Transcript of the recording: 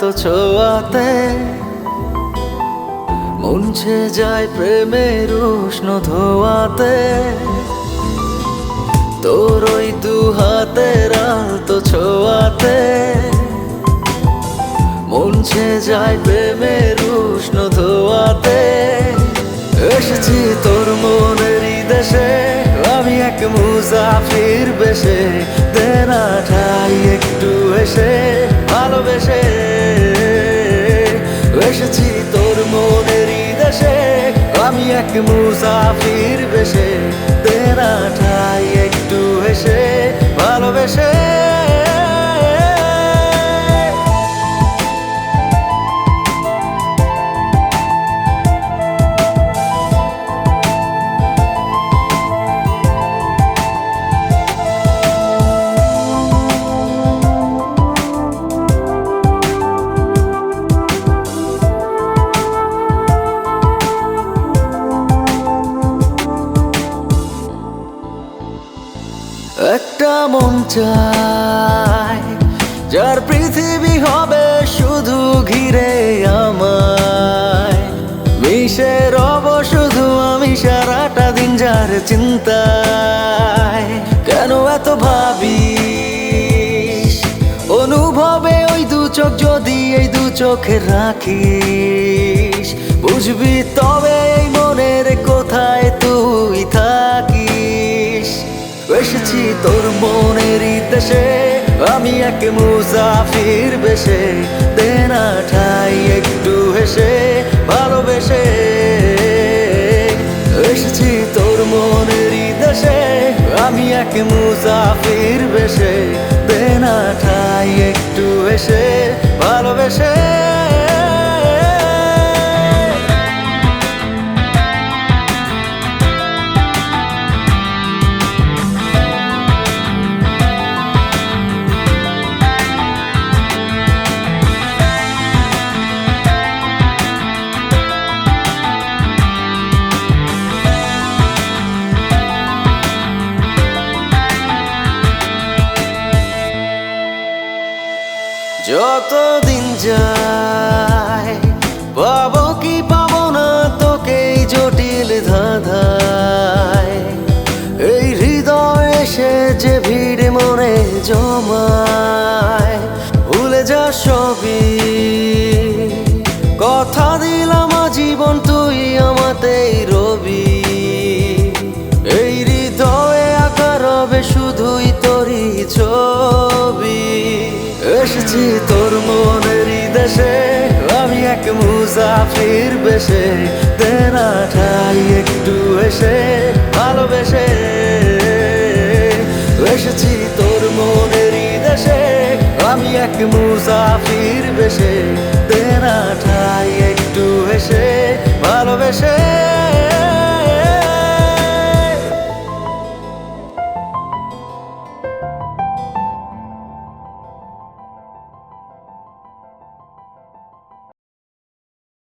তো ছোঁয়াতে মুনছে যায় প্রেমের উষ্ণ ধোয়াতে। তোর ওই দু হাতের তো ছোঁয়াতে মুনছে যায় প্রেমের উষ্ণ ধোয়াতে। এসেছি তোর মনের দেশে, আমি এক মুসাফির বেশে। দেনা ঠাই একটু এসে ভালোবেসে এসেছি তোর মনের দেশে। আমি এক মুসাফির বেশে তেরা ঠাই একটু এসে ভালোবেসে চায় যার পৃথিবী হবে শুধু ঘিরে আমায়। মিশে রব, শুধু আমি সারাটা দিন যার চিন্তায়। কেন এত ভাবি অনুভবে ওই দু চোখ যদি এই দু চোখে রাখিস, বুঝবি তবে এই মনের কোথায় তোর মনের দেশে আমি এক মুসাফির বেশে, দেনা ঠাই একটু হেসে ভালোবেসে। এসেছি তোর মনের দেশে আমি এক মুসাফির বেশে, দেনা ঠাই একটু হেসে ভালোবেসে। যত দিন যায় কি পাবো না তোকে জটিল ধাঁধায়। এই হৃদয় এসে যে ভিড় মনে জমায়, ভুলে যা সবই। কথা দিলাম জীবন তুই আমাতেই রবি। এই হৃদয়ে আঁকা রবে মুসাফির বেশে, দেনা ঠাই একটু এসে ভালোবেসে। এসেছি তোর মনের দেশে, আমি এক মুসাফির বেশে, দেনা ঠাই